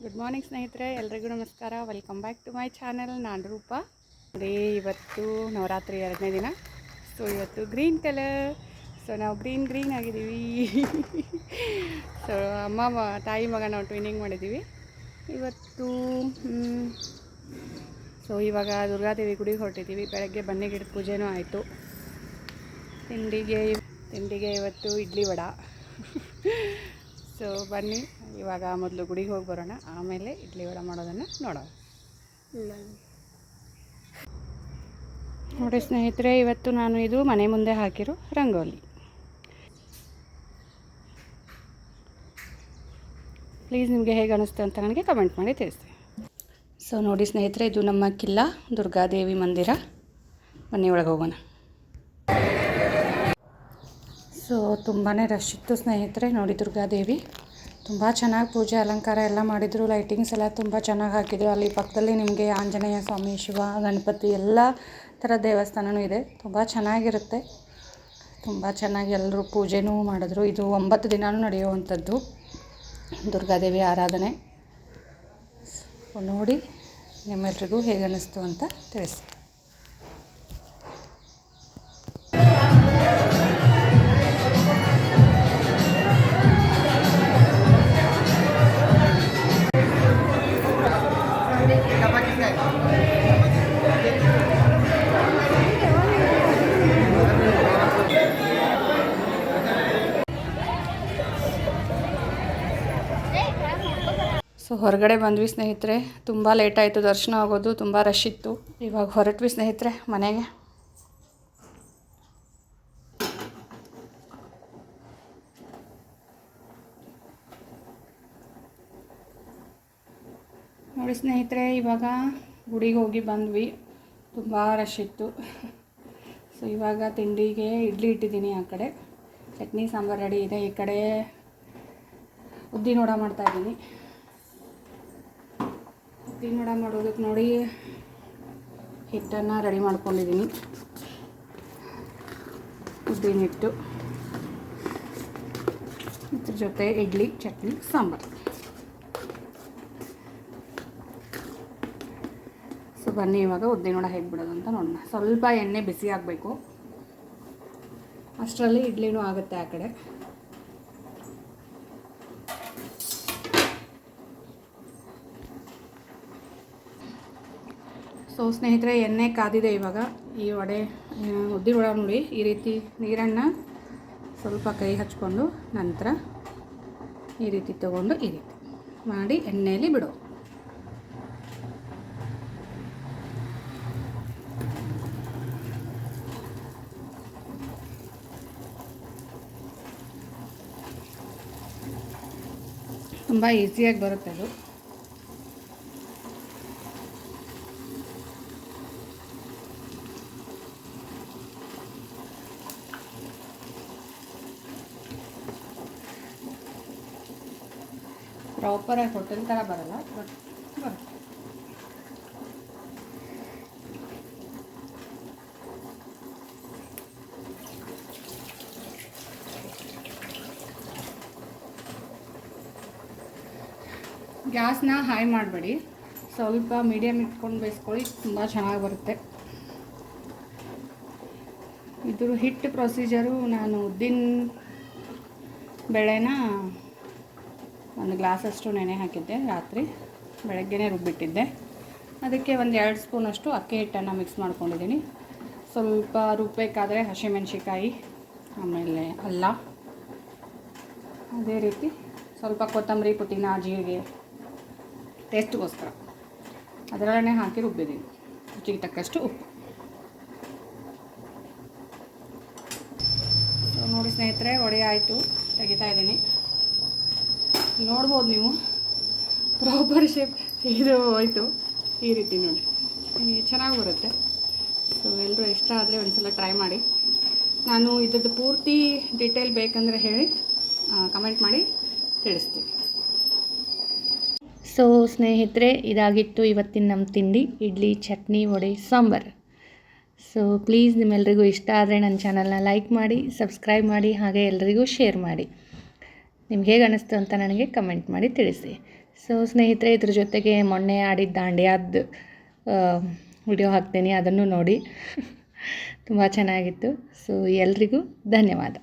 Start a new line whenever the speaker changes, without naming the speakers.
Good morning ಸ್ನೇಹಿತರೆ. ಎಲ್ರಿಗೂ ನಮಸ್ಕಾರ. Welcome back to my channel ನಾನು ರೂಪ. ಅದೇ ಇವತ್ತು ನವರಾತ್ರಿ ಎರಡನೇ ದಿನ. ಸೊ ಇವತ್ತು ಗ್ರೀನ್ ಕಲರ್ ಸೊ ನಾವು ಗ್ರೀನ್ ಗ್ರೀನ್ ಆಗಿದ್ದೀವಿ. ಸೊ ಅಮ್ಮ ತಾಯಿ ಮಗ ನಾವು ಟ್ವಿನಿಂಗ್ ಮಾಡಿದ್ದೀವಿ. ಇವತ್ತು ಸೊ ಇವಾಗ ದುರ್ಗಾದೇವಿ ಗುಡಿಗೆ ಹೊರಟಿದ್ದೀವಿ. ಬೆಳಗ್ಗೆ ಬನ್ನಿ ಗಿಡದ ಪೂಜೆನೂ ಆಯಿತು. ತಿಂಡಿಗೆ ತಿಂಡಿಗೆ ಇವತ್ತು ಇಡ್ಲಿ ವಡ. ಸೊ ಬನ್ನಿ. ಇವಾಗ ಮೊದಲು ಗುಡಿಗೆ ಹೋಗಿ ಬರೋಣ. ಆಮೇಲೆ ಇಡ್ಲಿ ವಡ ಮಾಡೋದನ್ನು ನೋಡೋಣ. ನೋಡಿ ಸ್ನೇಹಿತರೆ, ಇವತ್ತು ನಾನು ಇದು ಮನೆ ಮುಂದೆ ಹಾಕಿರೋ ರಂಗೋಲಿ. ಪ್ಲೀಸ್ ನಿಮಗೆ ಹೇಗೆ ಅನಿಸ್ತು ಅಂತ ನನಗೆ ಕಮೆಂಟ್ ಮಾಡಿ ತಿಳಿಸಿ. ಸೊ ನೋಡಿ ಸ್ನೇಹಿತರೆ, ಇದು ನಮ್ಮ ಕಿಲ್ಲ ದುರ್ಗಾದೇವಿ ಮಂದಿರ. ಮನೆ ಒಳಗೆ ಹೋಗೋಣ. ಸೊ ತುಂಬಾ ರಶ್ ಇತ್ತು ಸ್ನೇಹಿತರೆ, ನೋಡಿ ದುರ್ಗಾದೇವಿ. ತುಂಬ ಚೆನ್ನಾಗಿ ಪೂಜೆ, ಅಲಂಕಾರ ಎಲ್ಲ ಮಾಡಿದರು. ಲೈಟಿಂಗ್ಸ್ ಎಲ್ಲ ತುಂಬ ಚೆನ್ನಾಗಿ ಹಾಕಿದರು. ಅಲ್ಲಿ ಪಕ್ಕದಲ್ಲಿ ನಿಮಗೆ ಆಂಜನೇಯ ಸ್ವಾಮಿ, ಶಿವ, ಗಣಪತಿ ಎಲ್ಲ ಥರ ದೇವಸ್ಥಾನವೂ ಇದೆ. ತುಂಬ ಚೆನ್ನಾಗಿರುತ್ತೆ. ತುಂಬ ಚೆನ್ನಾಗಿ ಎಲ್ಲರೂ ಪೂಜೆನೂ ಮಾಡಿದ್ರು. ಇದು ಒಂಬತ್ತು ದಿನವೂ ನಡೆಯುವಂಥದ್ದು. ದುರ್ಗಾದೇವಿ ಆರಾಧನೆ. ನೋಡಿ, ನಿಮ್ಮೆಲ್ರಿಗೂ ಹೇಗೆ ಅನ್ನಿಸ್ತು ಅಂತ ತಿಳಿಸಿ ಸೊ ಹೊರಗಡೆ ಬಂದ್ವಿ ಸ್ನೇಹಿತರೆ. ತುಂಬ ಲೇಟ್ ಆಯಿತು, ದರ್ಶನ ಆಗೋದು, ತುಂಬ ರಶ್ ಇತ್ತು. ಇವಾಗ ಹೊರಟ್ವಿ ಸ್ನೇಹಿತರೆ, ಮನೆಗೆ. ನೋಡಿ ಸ್ನೇಹಿತರೆ, ಇವಾಗ ಗುಡಿಗೆ ಹೋಗಿ ಬಂದ್ವಿ. ತುಂಬ ರಶ್ ಇತ್ತು. ಸೊ ಇವಾಗ ತಿಂಡಿಗೆ ಇಡ್ಲಿ ಇಟ್ಟಿದ್ದೀನಿ ಆ ಕಡೆ. ಚಟ್ನಿ, ಸಾಂಬಾರು ರೆಡಿ ಇದೆ. ಈ ಕಡೆ ಉದ್ದಿನ ವಡ ಮಾಡ್ತಾಯಿದ್ದೀನಿ ಉದ್ದಿನ ನೋಡ ಮಾಡೋದಕ್ಕೆ ನೋಡಿ ಹಿಟ್ಟನ್ನು ರೆಡಿ ಮಾಡ್ಕೊಂಡಿದ್ದೀನಿ. ಉದ್ದಿನ ಹಿಟ್ಟು ಇದ್ರ ಜೊತೆ ಇಡ್ಲಿ, ಚಟ್ನಿ, ಸಾಂಬಾರು. ಸೊ ಬನ್ನಿ, ಇವಾಗ ಉದ್ದಿನೋಡ ಹೇಗೆ ಬಿಡೋದು ಅಂತ ನೋಡೋಣ. ಸ್ವಲ್ಪ ಎಣ್ಣೆ ಬಿಸಿ ಆಗಬೇಕು. ಅಷ್ಟರಲ್ಲಿ ಇಡ್ಲಿನೂ ಆಗುತ್ತೆ ಆ ಕಡೆ. ಸೊ ಸ್ನೇಹಿತರೆ, ಎಣ್ಣೆ ಕಾದಿದೆ ಇವಾಗ. ಈ ವಡೆ ಉದ್ದಿ ವಡೆ ನೋಡಿ, ಈ ರೀತಿ ನೀರನ್ನು ಸ್ವಲ್ಪ ಕೈ ಹಚ್ಕೊಂಡು ನಂತರ ಈ ರೀತಿ ತಗೊಂಡು ಈ ರೀತಿ ಮಾಡಿ ಎಣ್ಣೆಯಲ್ಲಿ ಬಿಡು. ತುಂಬ ಈಸಿಯಾಗಿ ಬರುತ್ತೆ ಅದು. ಪ್ರಾಪರಾಗಿ ಹೋಟೆಲ್ ಥರ ಬರಲ್ಲ ಬಟ್ ಬರುತ್ತೆ. ಗ್ಯಾಸ್ನ ಹೈ ಮಾಡಬೇಡಿ. ಸ್ವಲ್ಪ ಮೀಡಿಯಮ್ ಇಟ್ಕೊಂಡು ಬೇಯಿಸ್ಕೊಳ್ಳಿ, ತುಂಬ ಚೆನ್ನಾಗಿ ಬರುತ್ತೆ. ಇದ್ರ ಹಿಟ್ಟು ಪ್ರೊಸೀಜರು ನಾನು ಉದ್ದಿನ ಬೇಳೆನ ಒಂದು ಗ್ಲಾಸಷ್ಟು ನೆನೆ ಹಾಕಿದ್ದೆ, ರಾತ್ರಿ ಬೆಳಗ್ಗೆನೇ ರುಬ್ಬಿಟ್ಟಿದ್ದೆ. ಅದಕ್ಕೆ ಒಂದು ಎರಡು ಸ್ಪೂನಷ್ಟು ಅಕ್ಕಿ ಹಿಟ್ಟನ್ನು ಮಿಕ್ಸ್ ಮಾಡ್ಕೊಂಡಿದ್ದೀನಿ. ಸ್ವಲ್ಪ ರುಬ್ಬೇಕಾದರೆ ಹಸಿಮೆಣ್ಸಿಕಾಯಿ ಆಮೇಲೆ ಅಲ್ಲ. ಅದೇ ರೀತಿ ಸ್ವಲ್ಪ ಕೊತ್ತಂಬರಿ, ಪುದೀನ, ಜೀರಿಗೆ ಟೇಸ್ಟ್ಗೋಸ್ಕರ ಅದರಲ್ಲೇ ಹಾಕಿ ರುಬ್ಬಿದ್ದೀನಿ. ರುಚಿಗೆ ತಕ್ಕಷ್ಟು ಉಪ್ಪು. ನೋಡಿ ಸ್ನೇಹಿತರೆ, ಒಡೆ ಆಯಿತು. ತೆಗಿತಾ ಇದ್ದೀನಿ. ನೋಡ್ಬೋದು ನೀವು. ಪ್ರಾಪರ್ ಶೇಪ್ ಇದು ಹೋಯ್ತು. ಈ ರೀತಿ ನೋಡಿ. ಚೆನ್ನಾಗಿ ಬರುತ್ತೆ. ಸೊ ಎಲ್ಲರೂ ಇಷ್ಟ ಆದರೆ ಒಂದ್ಸಲ ಟ್ರೈ ಮಾಡಿ. ನಾನು ಇದ್ರದ್ದು ಪೂರ್ತಿ ಡೀಟೇಲ್ ಬೇಕಂದರೆ ಹೇಳಿ ಕಮೆಂಟ್ ಮಾಡಿ ತಿಳಿಸ್ತೀನಿ. ಸೊ ಸ್ನೇಹಿತರೆ, ಇದಾಗಿತ್ತು ಇವತ್ತಿನ ನಮ್ಮ ತಿಂಡಿ, ಇಡ್ಲಿ, ಚಟ್ನಿ, ವಡೆ, ಸಾಂಬಾರು. ಸೊ ಪ್ಲೀಸ್ ನಿಮ್ಮೆಲ್ರಿಗೂ ಇಷ್ಟ ಆದರೆ ನನ್ನ ಚಾನಲ್ನ ಲೈಕ್ ಮಾಡಿ ಸಬ್ಸ್ಕ್ರೈಬ್ ಮಾಡಿ, ಹಾಗೆ ಎಲ್ರಿಗೂ ಶೇರ್ ಮಾಡಿ. ನಿಮ್ಗೆ ಹೇಗೆ ಅನ್ನಿಸ್ತು ಅಂತ ನನಗೆ ಕಮೆಂಟ್ ಮಾಡಿ ತಿಳಿಸಿ. ಸೊ ಸ್ನೇಹಿತರೆ, ಇದ್ರ ಜೊತೆಗೆ ಮೊನ್ನೆ ಆಡಿದ್ದ ದಾಂಡಿಯಾದ್ದು ವಿಡಿಯೋ ಹಾಕ್ತೀನಿ, ಅದನ್ನು ನೋಡಿ. ತುಂಬ ಚೆನ್ನಾಗಿತ್ತು. ಸೊ ಎಲ್ರಿಗೂ ಧನ್ಯವಾದ.